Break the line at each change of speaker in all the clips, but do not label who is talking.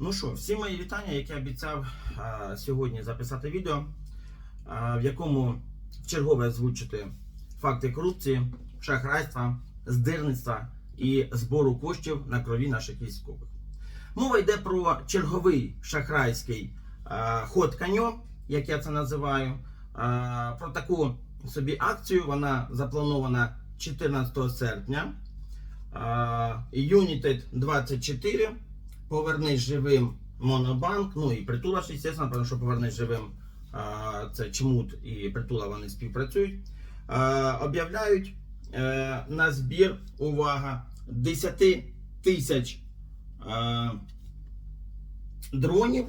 Ну що, всі мої вітання, як я обіцяв сьогодні записати відео, в якому вчергове озвучити факти корупції, шахрайства, здирництва і збору коштів на крові наших військових. Мова йде про черговий шахрайський ход коньо, як я це називаю. Про таку собі акцію. Вона запланована 14 серпня. А, United 24. Повернись живим Монобанк. Ну і притула, звісно, тому що повернись живим. Це Чмут і притула вони співпрацюють. Об'являють е, на збір увага 10 тисяч дронів.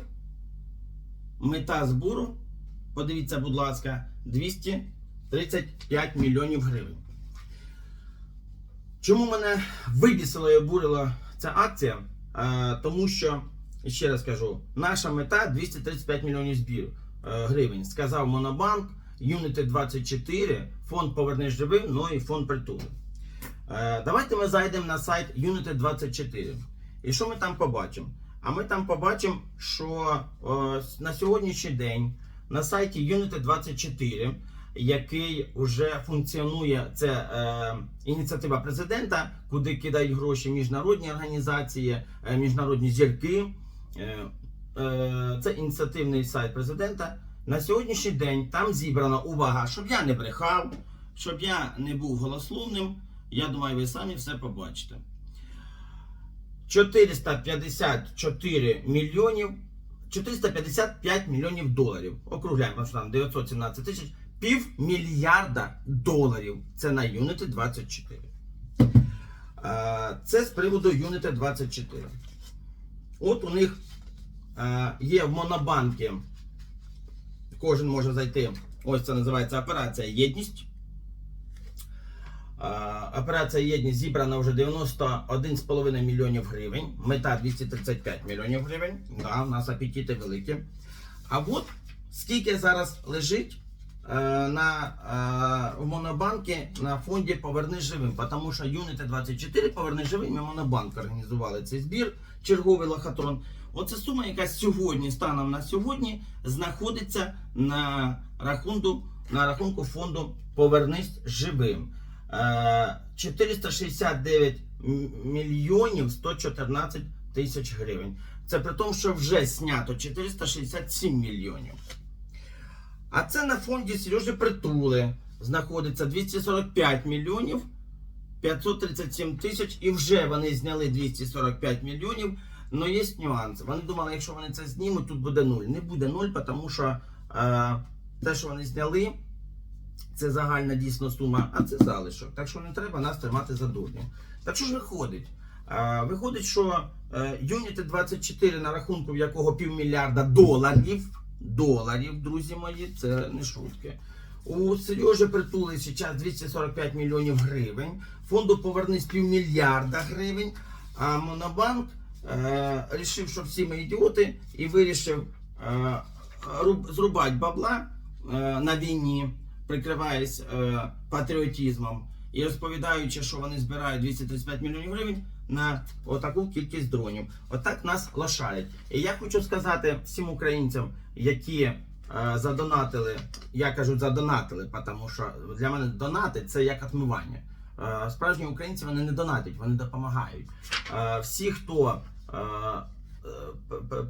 Мета збору, подивіться, будь ласка, 235 мільйонів гривень. Чому мене вибісила і обурила ця акція? Е, тому що, ще раз кажу, наша мета 235 мільйонів збір е, гривень. Сказав Монобанк, Unity 24, фонд Повернись живим, ну і фонд притули. Е, давайте ми зайдемо на сайт Unity 24. І що ми там побачимо? А ми там побачимо, що на сьогоднішній день на сайті Unity 24, який вже функціонує, це е, ініціатива президента, куди кидають гроші міжнародні організації, е, міжнародні зірки. Е, е, це ініціативний сайт президента. На сьогоднішній день там зібрана увага, щоб я не брехав, щоб я не був голословним. Я думаю, ви самі все побачите. 454 мільйонів 455 мільйонів доларів. Округляємо, там 917 тисяч, півмільярда доларів. Це на Unity 24. Е, Це з приводу Unity 24. От у них е, є в Монобанки. Кожен може зайти. Ось це називається операція Єдність. Е, Операція Єдність зібрана вже 91,5 мільйонів гривень. Мета 235 мільйонів гривень. Да, у нас апетити великі. А от скільки зараз лежить на, е, в Монобанки на фонді Повернись живим. Тому що Unity 24 Повернись живим і Монобанк організували цей збір, черговий лохотрон. Оце сума, яка сьогодні, станом на сьогодні, знаходиться на рахунку, на рахунку фонду Повернись живим. Е, 469 м- мільйонів 114 тисяч гривень. Це при тому, що вже знято 467 мільйонів. А це на фонді Сережі Притули знаходиться 245 мільйонів 537 тисяч, і вже вони зняли 245 мільйонів. Але є нюанси. Вони думали, якщо вони це знімуть, тут буде нуль. Не буде нуль, тому що е, те, що вони зняли, це загальна дійсно сума, а це залишок. Так що не треба нас тримати за дурнів. Так що ж виходить? Е, виходить, що е, Unity 24, на рахунку в якого півмільярда доларів, доларів, друзі мої, це не шутки. У Сережі Притули зараз 245 мільйонів гривень. Фонду повернись півмільярда гривень. А Монобанк е, що всі ми ідіоти, і вирішив е, руб- зрубати бабла е, на війні, прикриваясь е, патріотизмом і розповідаючи, що вони збирають 235 мільйонів гривень на отаку кількість дронів. Отак нас лошають. І я хочу сказати всім українцям, які е, задонатили, я кажу задонатили, тому що для мене донати це як отмивання. Е, Справжні українці вони не донатять, вони допомагають. Е, Всі, хто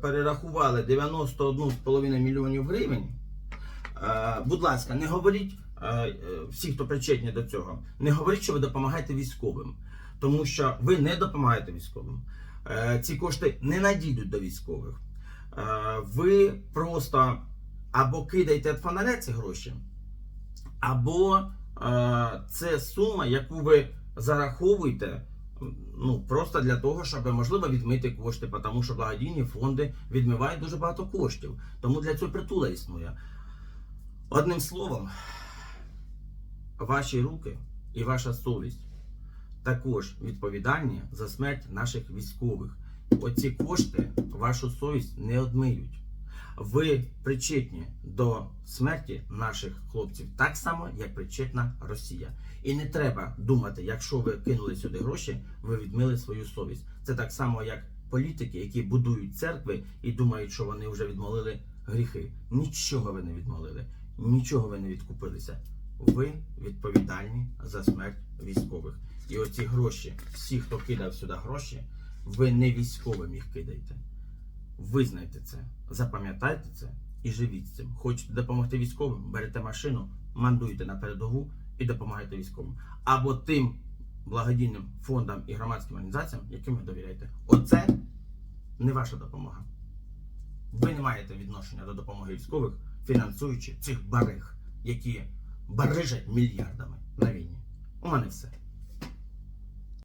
перерахували 91,5 мільйонів гривень, будь ласка, не говоріть всі, хто причетні до цього, не говоріть, що ви допомагаєте військовим, тому що ви не допомагаєте військовим. Е, Ці кошти не надійдуть до військових. Е, Ви просто або кидаєте від фонаря ці гроші, або е, це сума, яку ви зараховуєте. Ну, просто для того, щоб можливо відмити кошти, тому що благодійні фонди відмивають дуже багато коштів. Тому для цього притула існує. Одним словом, ваші руки і ваша совість також відповідальні за смерть наших військових. Оці кошти вашу совість не одмиють. Ви причетні до смерті наших хлопців так само, як причетна Росія. І не треба думати, якщо ви кинули сюди гроші, ви відмили свою совість. Це так само, як політики, які будують церкви і думають, що вони вже відмолили гріхи. Нічого ви не відмолили, нічого ви не відкупилися. Ви відповідальні за смерть військових. І оці гроші, всі, хто кидав сюди гроші, ви не військовим їх кидаєте. Визнайте це, запам'ятайте це і живіть з цим. Хочете допомогти військовим, берете машину, мандуйте на передову і допомагайте військовим. Або тим благодійним фондам і громадським організаціям, яким ви довіряєте. Оце не ваша допомога. Ви не маєте відношення до допомоги військових, фінансуючи цих бариг, які барижать мільярдами на війні. У мене все.